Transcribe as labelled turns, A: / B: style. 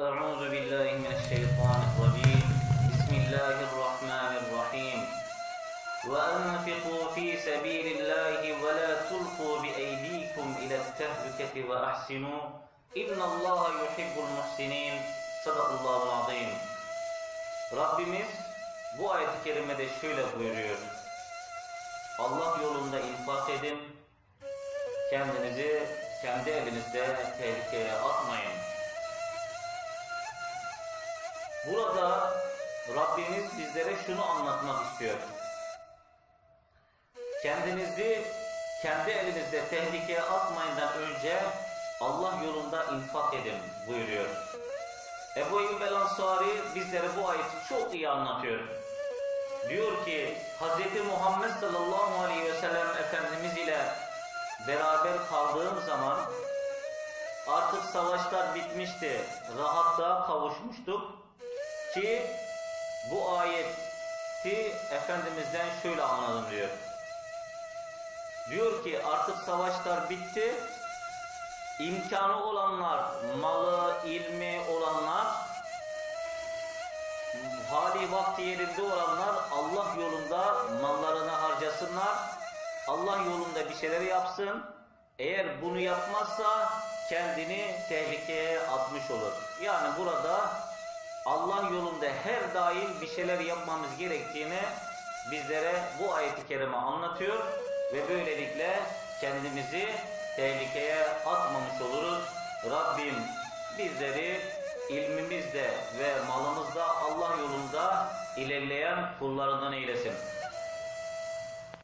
A: أعوذ بالله من الشيطان الرجيم بسم الله الرحمن الرحيم وأنفقوا في سبيل الله ولا تلقوا بأيديكم إلى التهلكة وأحسنوا إن الله يحب المحسنين الله العظيم. Rabbimiz bu ayet-i kerimede şöyle buyuruyor. Allah yolunda infak edin, kendinizi kendi evinizde tehlike Burada Rabbimiz bizlere şunu anlatmak istiyor. Kendinizi kendi elinizde tehlikeye atmayından önce Allah yolunda infak edin buyuruyor. Ebu Eyyub el Ansari bizlere bu ayeti çok iyi anlatıyor. Diyor ki Hz. Muhammed sallallahu aleyhi ve sellem Efendimiz ile beraber kaldığım zaman artık savaşlar bitmişti, rahatlığa kavuşmuştuk ki bu ayeti Efendimiz'den şöyle anladım diyor. Diyor ki artık savaşlar bitti. İmkanı olanlar, malı, ilmi olanlar, hali vakti yerinde olanlar Allah yolunda mallarını harcasınlar. Allah yolunda bir şeyler yapsın. Eğer bunu yapmazsa kendini tehlikeye atmış olur. Yani burada Allah yolunda her daim bir şeyler yapmamız gerektiğini bizlere bu ayeti kerime anlatıyor ve böylelikle kendimizi tehlikeye atmamış oluruz. Rabbim bizleri ilmimizde ve malımızda Allah yolunda ilerleyen kullarından eylesin.